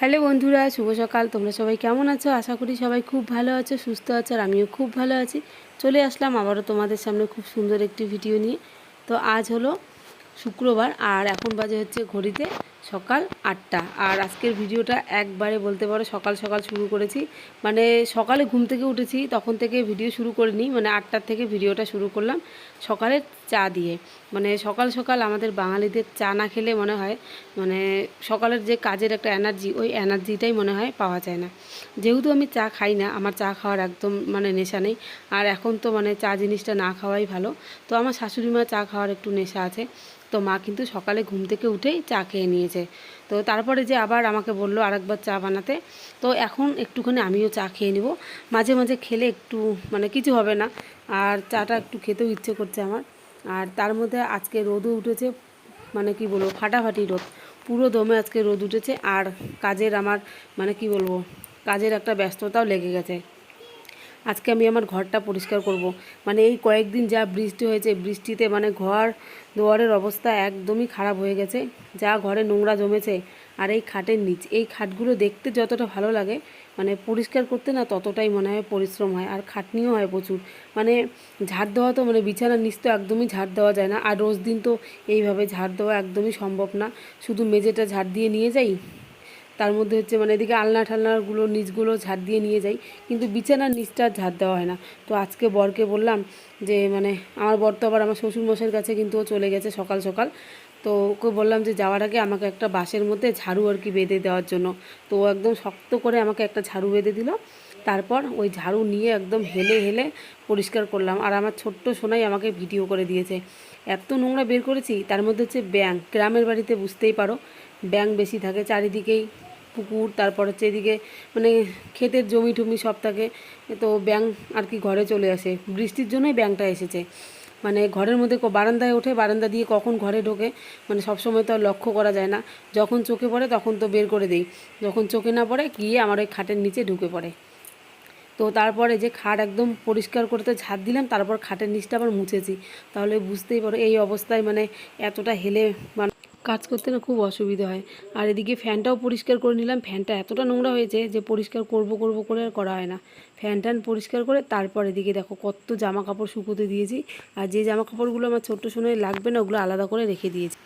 Hello বন্ধুরা, শুভ সকাল। তোমরা সবাই কেমন আছো? আশা করি সবাই খুব ভালো আছো, সুস্থ আছো, আর আমিও খুব ভালো আছি। চলে আসলাম আবারও তোমাদের সামনে খুব সুন্দর একটি ভিডিও নিয়ে। তো আজ হলো শুক্রবার, আর এখন বাজে হচ্ছে ঘড়িতে সকাল আটটা। আর আজকের ভিডিওটা একবারে বলতে পারো সকাল সকাল শুরু করেছি। মানে সকালে ঘুম থেকে উঠেছি, তখন থেকে ভিডিও শুরু করিনি মানে আটটার থেকে ভিডিওটা শুরু করলাম সকালে চা দিয়ে। মানে সকাল সকাল আমাদের বাঙালিদের চা না খেলে মনে হয় মানে সকালের যে কাজের একটা এনার্জি, ওই এনার্জিটাই মনে হয় পাওয়া যায় না। যেহেতু আমি চা খাই না, আমার চা খাওয়ার একদম মানে নেশা নেই। আর এখন তো মানে চা জিনিসটা না খাওয়াই ভালো। তো আমার শাশুড়ি মা চা খাওয়ার একটু নেশা আছে। তো মা কিন্তু সকালে ঘুম থেকে উঠেই চা খেয়ে নিয়েছে। তো তারপরে যে আবার আমাকে বলল আরেকবার চা বানাতে, তো এখন একটুখানি আমিও চা খেয়ে নিব। মাঝে মাঝে খেলে একটু মানে কিছু হবে না। আর চাটা একটু খেতেও ইচ্ছে করছে আমার। আর তার মধ্যে আজকে রোদও উঠেছে মানে কি বলব, ফাটাফাটি রোদ। পুরো দমে আজকে রোদ উঠেছে। আর কাজের আমার মানে কি বলব, কাজের একটা ব্যস্ততাও লেগে গেছে। আজকে আমি আমার ঘরটা পরিষ্কার করব। মানে এই কয়েকদিন যা বৃষ্টি হয়েছে, বৃষ্টিতে মানে ঘর দুয়ারের অবস্থা একদমই খারাপ হয়ে গেছে। যা ঘরে নোংরা জমেছে আর এই খাটের নিচ, এই খাটগুলো দেখতে যতটা ভালো লাগে মানে পরিষ্কার করতে না ততটাই মনে হয় পরিশ্রম হয় আর খাটনিও হয় প্রচুর। মানে ঝাড় দেওয়া তো মানে বিছানার নিচ তো একদমই ঝাড় দেওয়া যায় না। আর রোজ দিন তো এইভাবে ঝাড় দেওয়া একদমই সম্ভব না। শুধু মেঝেটা ঝাড় দিয়ে নিয়ে যাই তার মধ্যে হচ্ছে মানে এদিকে আলনা ঠালনাগুলো নিচগুলো ঝাড় দিয়ে নিয়ে যাই। কিন্তু বিছানার নিচটা ঝাড় দেওয়া হয় না। তো আজকে বরকে বললাম যে মানে আমার বর তো আবার আমার শ্বশুরমশাইয়ের কাছে কিন্তু ও চলে গেছে সকাল সকাল। তো ওকে বললাম যে, যাওয়ার আগে আমাকে একটা বাঁশের মধ্যে ঝাড়ু আর কি বেঁধে দেওয়ার জন্য। তো ও একদম শক্ত করে আমাকে একটা ঝাড়ু বেঁধে দিল। তারপর ওই ঝাড়ু নিয়ে একদম হেলে হেলে পরিষ্কার করলাম। আর আমার ছোট্ট সোনাই আমাকে ভিডিও করে দিয়েছে। এত নোংরা বের করেছি, তার মধ্যে হচ্ছে ব্যাং গ্রামের বাড়িতে বুঝতেই পারো ব্যাং বেশি থাকে, চারিদিকেই পুকুর, তারপর হচ্ছে এদিকে মানে ক্ষেতের জমি টমি সব থাকে। তো ব্যাং আর কি ঘরে চলে আসে। বৃষ্টির জন্যই ব্যাংটা এসেছে। মানে ঘরের মধ্যে বারান্দায় ওঠে, বারান্দা দিয়ে কখন ঘরে ঢোকে। মানে সবসময় তো আর লক্ষ্য করা যায় না। যখন চোখে পড়ে তখন তো বের করে দেই। যখন চোখে না পড়ে গিয়ে আমার ওই খাটের নিচে ঢুকে পড়ে। তো তারপরে যে খাট একদম পরিষ্কার করতে ঝাড় দিলাম, তারপর খাটের নিচটা আবার মুছেছি। তাহলে বুঝতেই পারো এই অবস্থায় মানে এতটা হেলে মানে কাজ করতে না খুব অসুবিধা হয়। আর এদিকে ফ্যানটাও পরিষ্কার করে নিলাম। ফ্যানটা এতটা নোংরা হয়েছে যে পরিষ্কার করব করব করে আর করা হয় না। ফ্যান ট্যান পরিষ্কার করে তারপর এদিকে দেখো কত জামা কাপড় শুকোতে দিয়েছি। আর যে জামা কাপড়গুলো আমার ছোট্ট সময় লাগবে না ওগুলো আলাদা করে রেখে দিয়েছি।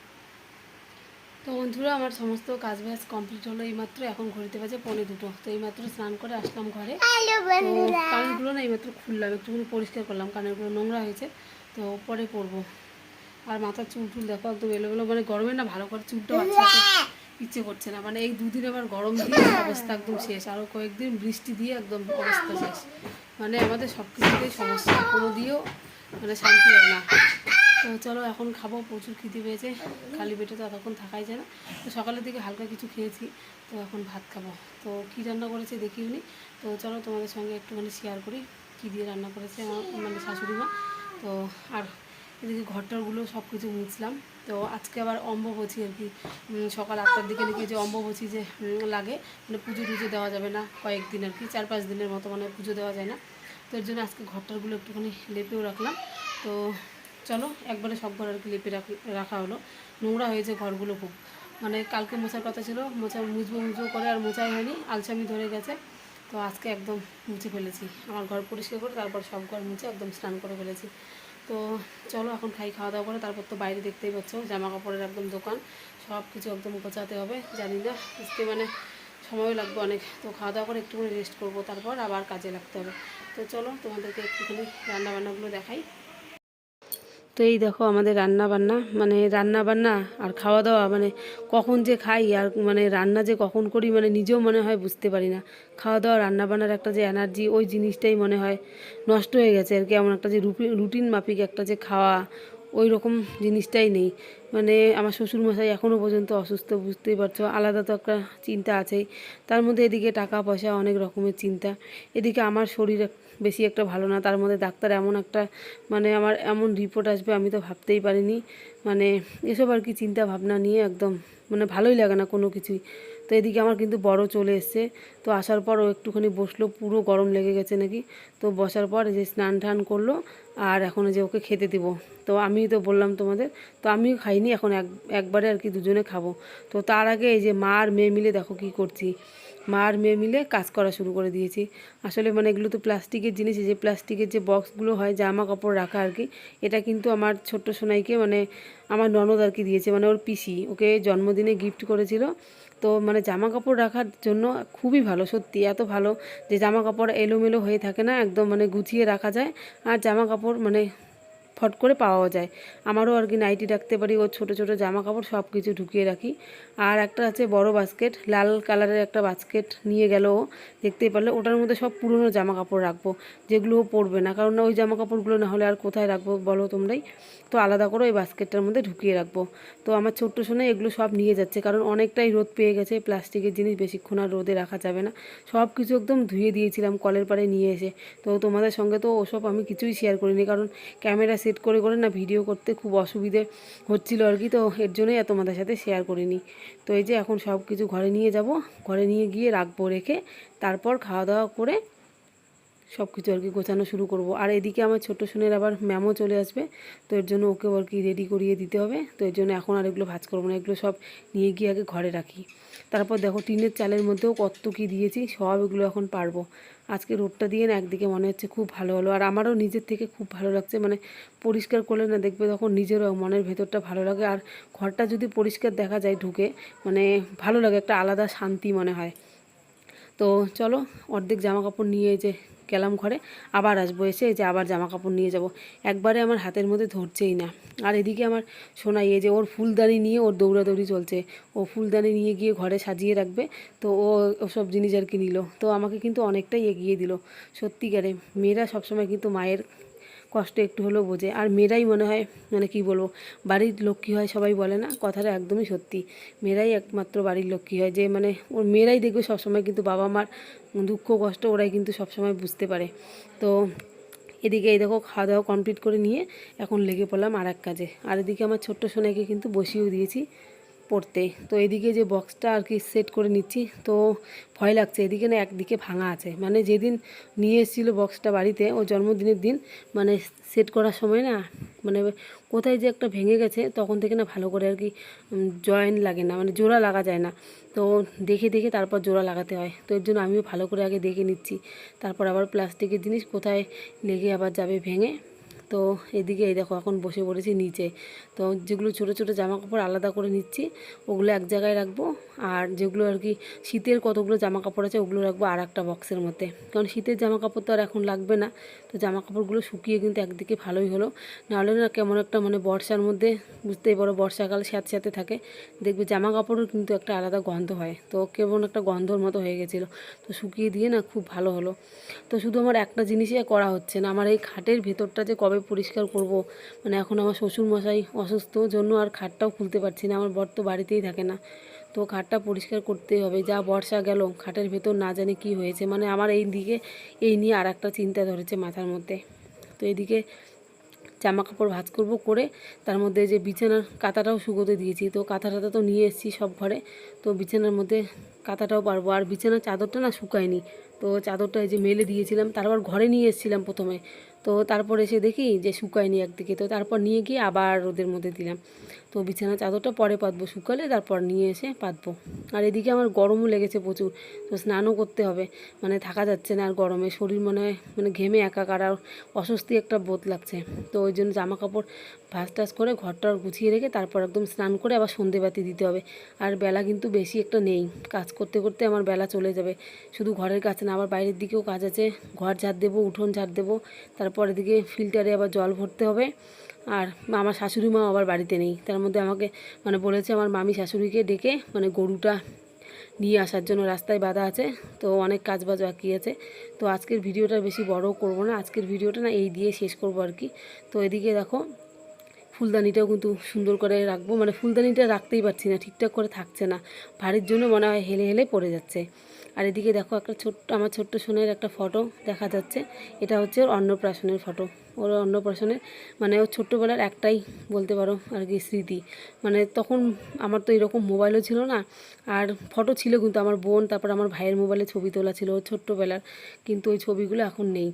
তো বন্ধুরা আমার সমস্ত কাজ বাজ কমপ্লিট হলো এইমাত্র। এখন ঘড়িতে বাজে পৌনে দুটো। তো এইমাত্র স্নান করে আসলাম ঘরে। কানেরগুলো না এইমাত্র খুললাম। একটুখানি পরিষ্কার করলাম কানেরগুলো নোংরা হয়েছে। তো পরে পরবো আর মাথার চুল টুল দেখো একদম এলোমেলো মানে গরমে না ভালো করে চুলটা বাচ্চাতে ইচ্ছে করছে না। মানে এই দুদিন আবার গরম দিয়ে অবস্থা একদম শেষ আরও কয়েকদিন বৃষ্টি দিয়ে একদম অবস্থা শেষ। মানে আমাদের সব কিছুতেই সমস্যা, কোনো দিয়েও মানে শান্তি হয় না। তো চলো এখন খাব, প্রচুর খিদে পেয়েছে, খালি পেটে তো এতক্ষণ থাকাই যায় না। তো সকালের দিকে হালকা কিছু খেয়েছি, তো এখন ভাত খাব। তো কী রান্না করেছে দেখিও নি। তো চলো তোমাদের সঙ্গে একটুখানি শেয়ার করি, কী দিয়ে রান্না করেছে আমার মানে শাশুড়ি মা। তো আর এদিকে ঘরটারগুলো সব কিছু মুছলাম। তো আজকে আবার অম্ববচি আর কি। সকাল আটটার দিকে নাকি যে অম্ববচি যে লাগে মানে পুজো টুজো দেওয়া যাবে না কয়েকদিন আর কি, চার পাঁচ দিনের মতো মানে পুজো দেওয়া যায় না। তো এর জন্য আজকে ঘরটারগুলো একটুখানি লেপেও রাখলাম। তো চলো, একবারে সব ঘর আর কি লেপে রাখি, রাখা হলো। নোংরা হয়েছে ঘরগুলো খুব। মানে কালকে মোছার কথা ছিল, মোছা, মুছবো মুছবো করে আর মোছাই হয়নি, আলসামি ধরে গেছে। তো আজকে একদম মুছে ফেলেছি। আমার ঘর পরিষ্কার করে তারপর সব ঘর মুছে একদম স্নান করে ফেলেছি। তো চলো এখন খাই, খাওয়া দাওয়া করে তারপর তো বাইরে দেখতেই পাচ্ছ জামা কাপড়ের একদম দোকান সব কিছু একদম গোচাতে হবে, জানি না, আজকে মানে সময় লাগবে অনেক, তো খাওয়া দাওয়া করে একটুখানি রেস্ট করব, তারপর আবার কাজে লাগতে হবে। তো চলো তোমাদেরকে একটুখানি রান্নাবান্নাগুলো দেখাই। তো এই দেখো আমাদের রান্না বান্না মানে রান্না বান্না আর খাওয়া দাওয়া মানে কখন যে খাই আর মানে রান্না যে কখন করি মানে নিজেও মনে হয় বুঝতে পারি না। খাওয়া দাওয়া রান্না বান্নার একটা যে এনার্জি ওই জিনিসটাই মনে হয় নষ্ট হয়ে গেছে। আর কি এমন একটা যে রুটিন মাফিক একটা যে খাওয়া, ওই রকম জিনিসটাই নেই। মানে আমার শ্বশুরমশাই এখনও পর্যন্ত অসুস্থ, বুঝতেই পারছ। আলাদা তো একটা চিন্তা আছেই। তার মধ্যে এদিকে টাকা পয়সা অনেক রকমের চিন্তা। এদিকে আমার শরীর বেশি একটা ভালো না। তার মধ্যে ডাক্তার এমন একটা মানে আমার এমন রিপোর্ট আসবে আমি তো ভাবতেই পারিনি। মানে এসব আর কি চিন্তা ভাবনা নিয়ে একদম মানে ভালোই লাগে না কোনো কিছুই। তো এদিকে আমার কিন্তু বড় চলে এসছে। তো আসার পর ও একটুখানি বসল, পুরো গরম লেগে গেছে নাকি। তো বসার পর যে স্নান টান করল আর এখন যে ওকে খেতে দিব। তো আমি তো বললাম তোমাদের, তো আমিও খাইনি, এখন এক, একবারে আর কি দুজনে খাব। তো তার আগে এই যে মা আর মেয়ে মিলে দেখো কি করছি। মা আর মেয়ে মিলে কাজ করা শুরু করে দিয়েছি। আসলে মানে এগুলো তো প্লাস্টিকের জিনিস যে প্লাস্টিকের যে বক্সগুলো হয়, জামা কাপড় রাখা আর কি, এটা কিন্তু আমার ছোট্ট সোনাইকে মানে আমার ননদ আর কি দিয়েছে মানে ওর পিসি, ওকে জন্মদিনে গিফট করেছিল। তো মানে জামা কাপড় রাখার জন্য খুবই ভালো, সত্যি এত ভালো যে জামা কাপড় এলোমেলো হয়ে থাকে না, একদম মানে গুছিয়ে রাখা যায়। আর জামা কাপড় মানে ফট করে পাওয়াও যায়। আমারও আর কি নাইটি রাখতে পারি ওর ছোটো ছোটো জামা কাপড় সব কিছু ঢুকিয়ে রাখি। আর একটা আছে বড় বাস্কেট লাল কালারের একটা বাস্কেট নিয়ে গেল ও। দেখতেই পারলে ওটার মধ্যে সব পুরনো জামা কাপড় রাখব, যেগুলো ও পরবে না। কারণ ওই জামা কাপড়গুলো না হলে আর কোথায় রাখব বলো তোমরাই? তো আলাদা করে ওই বাস্কেটটার মধ্যে ঢুকিয়ে রাখব। তো আমার ছোট্ট সোনাই এগুলো সব নিয়ে যাচ্ছে, কারণ অনেকটাই রোদ পেয়ে গেছে প্লাস্টিকের জিনিস বেশিক্ষণ আর রোদে রাখা যাবে না। সব কিছু একদম ধুয়ে দিয়েছিলাম, কলের পাড়ে নিয়ে এসে। তো তোমাদের সঙ্গে তো ওসব আমি কিছুই শেয়ার করিনি, কারণ ক্যামেরা সেট করে করে না ভিডিও করতে খুব অসুবিধে হচ্ছিল আর কি। তো এর জন্যই তোমাদের সাথে শেয়ার করিনি। তো এই যে এখন সব কিছু ঘরে নিয়ে যাব। ঘরে নিয়ে গিয়ে রাখব, রেখে তারপর খাওয়া দাওয়া করে সব কিছু আর কি গোছানো শুরু করব। আর এদিকে আমার ছোট সোনের আবার ম্যামও চলে আসবে। তো এর জন্য ওকে আর কি রেডি করিয়ে দিতে হবে। তো এর জন্য এখন আর এগুলো ভাজ করব না। এগুলো সব নিয়ে গিয়ে আগে ঘরে রাখি। তারপর দেখো টিনের চালের মধ্যেও কত কী দিয়েছি, সব এগুলো এখন পারব। আজকে রোডটা দিয়ে না একদিকে মনে হচ্ছে খুব ভালো হলো, আর আমারও নিজের থেকে খুব ভালো লাগছে মানে পরিষ্কার করলে না দেখবে তখন নিজেরও মনের ভেতরটা ভালো লাগে, আর ঘরটা যদি পরিষ্কার দেখা যায় ঢুকে মানে ভালো লাগে, একটা আলাদা শান্তি মনে হয়। তো চলো অর্ধেক জামা কাপড় নিয়ে যে গেলাম ঘরে, আবার আসব এসে যে আবার জামা কাপড় নিয়ে যাব। একবারে আমার হাতের মধ্যে ধরছেই না। আর এদিকে আমার শোনাই এই যে ওর ফুলদানি নিয়ে ওর দৌড়াদৌড়ি চলছে। ও ফুলদানি নিয়ে গিয়ে ঘরে সাজিয়ে রাখবে, তো ও ওসব জিনিস আর কি নিল। তো আমাকে কিন্তু অনেকটাই এগিয়ে দিল। সত্যিকারে মেয়েরা সবসময় কিন্তু মায়ের কষ্ট একটু হলেও বোঝে। আর মেয়েরাই মনে হয় মানে কি বলব, বাড়ির লক্ষ্মী হয় সবাই বলে না, কথাটা একদমই সত্যি। মেয়েরাই একমাত্র বাড়ির লক্ষ্মী হয়, যে মানে ওর মেয়েরাই দেখবে সবসময় কিন্তু বাবা মার দুঃখ, কষ্ট ওরাই কিন্তু সবসময় বুঝতে পারে। তো এদিকে এই দেখো, খাওয়া দাওয়া কমপ্লিট করে নিয়ে এখন লেগে পড়লাম আর এক কাজে। আর এদিকে আমার ছোট্ট সোনাকে কিন্তু বসিয়েও দিয়েছি। পড়তে। তো এদিকে যে বক্সটা আর কি সেট করে নিচ্ছি, তো ভয় লাগছে। এদিকে না একদিকে ভাঙা আছে। মানে যেদিন নিয়ে এসেছিল বক্সটা বাড়িতে ও জন্মদিনের দিন মানে সেট করার সময় না মানে কোথায় যে একটা ভেঙে গেছে, তখন থেকে না ভালো করে আর কি জয়েন লাগে না। মানে জোড়া লাগা যায় না। তো দেখে দেখে তারপর জোড়া লাগাতে হয়। তো এর জন্য আমিও ভালো করে আগে দেখে নিচ্ছি। তারপর আবার প্লাস্টিকের জিনিস কোথায় লেগে আবার যাবে ভেঙে। তো এদিকে এই দেখো, এখন বসে পড়েছি নিচে। তো যেগুলো ছোট ছোট জামা কাপড় আলাদা করে নিচ্ছি, ওগুলো এক জায়গায় রাখব। আর যেগুলো আর কি শীতের কতগুলো জামা কাপড় আছে, ওগুলো রাখব আর একটা বক্সের মধ্যে। কারণ শীতের জামা কাপড় তো আর এখন লাগবে না। তো জামা কাপড়গুলো শুকিয়ে কিন্তু একদিকে ভালোই হলো। নাহলে না কেমন একটা মানে বর্ষার মধ্যে, বুঝতেই পারো বর্ষাকাল স্যাঁত স্যাঁতে থাকে। দেখবে জামা কাপড়ের কিন্তু একটা আলাদা গন্ধ হয়। তো কেমন একটা গন্ধর মতো হয়ে গেছিল। তো শুকিয়ে দিয়ে না খুব ভালো হলো। তো শুধু আমার একটা জিনিসই করা হচ্ছে না, আমার এই খাটের ভেতরটা যে কবে পরিষ্কার করব। মানে এখন আমার শ্বশুর মশাই অসুস্থ, জন্য আর খাটটাও খুলতে পারছি না। আমার বর তো বাড়িতেই থাকে না। তো খাটটা পরিষ্কার করতেই হবে। যা বর্ষা গেল, খাটের ভেতর না জানি কি হয়েছে। মানে আমার এই দিকে, এই নিয়ে আর একটা চিন্তা ধরেছে মাথার মধ্যে। তো এদিকে জামা কাপড় ভাজ করব করে, তার মধ্যে যে বিছানার কাঁথাটাও শুকোতে দিয়েছি। তো কাঁথাটা তো নিয়ে এসেছি সব ঘরে। তো বিছানার মধ্যে কাঁথাটাও পারব। আর বিছানার চাদরটা না শুকায়নি। তো চাদরটা এই যে মেলে দিয়েছিলাম, তারপর ঘরে নিয়ে এসেছিলাম প্রথমে। তো তারপর এসে দেখি যে শুকায়নি একদিকে। তো তারপর নিয়ে গিয়ে আবার রোদের মধ্যে দিলাম। তো বিছানা চাদরটা পরে পাতবো, শুকালে তারপর নিয়ে এসে পাতবো। আর এদিকে আমার গরমও লেগেছে প্রচুর, তো স্নানও করতে হবে। মানে থাকা যাচ্ছে না আর গরমে, শরীর মনে হয় মানে ঘেমে একাকার আর অস্বস্তি একটা বোধ লাগছে। তো ওই জন্য জামা কাপড় ভাস টাজ করে ঘরটা গুছিয়ে রেখে তারপর একদম স্নান করে আবার সন্ধেবাতি দিতে হবে। আর বেলা কিন্তু বেশি একটা নেই। কাজ করতে করতে আমার বেলা চলে যাবে। শুধু ঘরের কাছে না আবার বাইরের দিকেও কাজ আছে। ঘর ঝাড় দেবো, উঠোন ঝাড় দেবো, তারপর এদিকে ফিল্টারে আবার জল ভরতে হবে। আর আমার শাশুড়ি মা আবার বাড়িতে নেই। তার মধ্যে আমাকে মানে বলেছে আমার মামি শাশুড়িকে ডেকে মানে গরুটা নিয়ে আসার জন্য রাস্তায় বাধা আছে। তো অনেক কাজ বাজ বাকি আছে। তো আজকের ভিডিওটা বেশি বড় করব না। আজকের ভিডিওটা না এই দিয়ে শেষ করব আর কি। তো এদিকে দেখো, ফুলদানিটাও কিন্তু সুন্দর করে রাখব। মানে ফুলদানিটা রাখতেই পারছি না, ঠিকঠাক করে থাকছে না। ভারীর জন্য মনে হয় হেলে হেলে পড়ে যাচ্ছে। আর এদিকে দেখো একটা ছোট্ট, আমার ছোট্ট সোনের একটা ফটো দেখা যাচ্ছে। এটা হচ্ছে ওর অন্নপ্রাশনের ফটো। ওর অন্নপ্রাশনের মানে ওর ছোট্টবেলার একটাই বলতে পারো আর কি স্মৃতি। মানে তখন আমার তো এরকম মোবাইলও ছিল না। আর ফটো ছিল কিন্তু আমার বোন, তারপর আমার ভাইয়ের মোবাইলে ছবি তোলা ছিল ওর ছোট্টবেলার। কিন্তু ওই ছবিগুলো এখন নেই।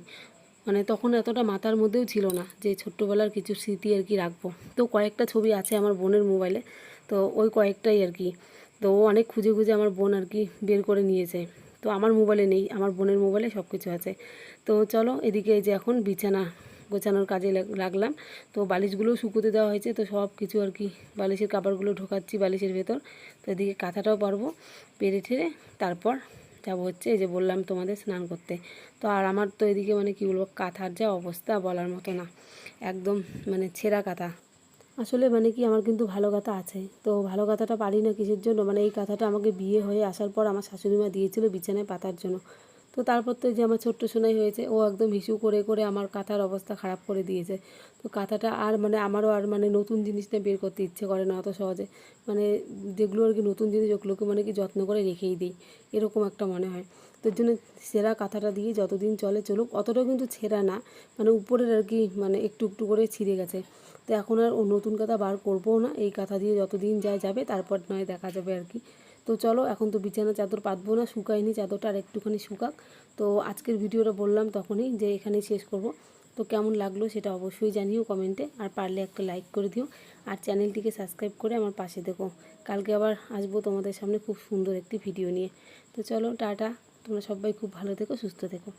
মানে তখন এতটা মাথার মধ্যেও ছিল না যে ছোট্টবেলার কিছু স্মৃতি আর কি রাখব। তো কয়েকটা ছবি আছে আমার বোনের মোবাইলে। তো ওই কয়েকটাই আর কি। তো ও অনেক খুঁজে খুঁজে আমার বোন আর কি বের করে নিয়েছে। তো আমার মোবাইলে নেই, আমার বোনের মোবাইলে সব কিছু আছে। তো চলো এদিকে যে এখন বিছানা গোছানোর কাজে লাগ- লাগলাম। তো বালিশগুলোও শুকোতে দেওয়া হয়েছে, তো সব কিছু আর কি বালিশের কাপড়গুলো ঢোকাচ্ছি বালিশের ভেতর। তো এদিকে কাঁথাটাও পারব, পেরে ঠেরে তারপর যাব হচ্ছে এই যে বললাম তোমাদের স্নান করতে। তো আর আমার তো এদিকে মানে কি বলব, কাঁথার যা অবস্থা বলার মতো না। একদম মানে ছেঁড়া কাঁথা। আসলে মানে কি আমার কিন্তু ভালো কথা আছে। তো ভালো কথাটা পারি না কিসের জন্য? মানে এই কথাটা আমাকে বিয়ে হয়ে আসার পর আমার শাশুড়ি মা দিয়েছিল বিছানায় পাতার জন্য। তো তারপর তো যে আমার ছোট্ট সোনাই হয়েছে, ও একদম হিসু করে করে আমার কাঁথার অবস্থা খারাপ করে দিয়েছে। তো কাঁথাটা আর মানে আমারও আর মানে নতুন জিনিসটা বের করতে ইচ্ছে করে না অত সহজে। মানে যেগুলো আর কি নতুন জিনিস, ওগুলোকে মানে কি যত্ন করে রেখেই দিই। এরকম একটা মনে হয়। তো জন্য সেরা কাঁথাটা দিয়ে যতদিন চলে চলুক, অতটাও কিন্তু ছেঁড়া না। মানে উপরের আর কি মানে একটু একটু করে ছিঁড়ে গেছে। তো এখন আর ও নতুন কাঁথা বার করব না। এই কাঁথা দিয়ে যতদিন যায় যাবে, তারপর নয় দেখা যাবে আর কি। তো চলো, এখন তো বিছানা চাদর পাতবো না, শুকায়নি, চাদরটা আর একটুখানি শুকাক। তো আজকের ভিডিওটা বললাম তখনই যে এখানেই শেষ করব। তো কেমন লাগল সেটা অবশ্যই জানিও কমেন্টে, আর পারলে একটা লাইক করে দিও। আর চ্যানেলটিকে সাবস্ক্রাইব করে আমার পাশে দেখো। কালকে আবার আসব তোমাদের সামনে খুব সুন্দর একটি ভিডিও নিয়ে। তো চলো, টাটা। তোমরা সবাই খুব ভালো থেকো, সুস্থ থেকো।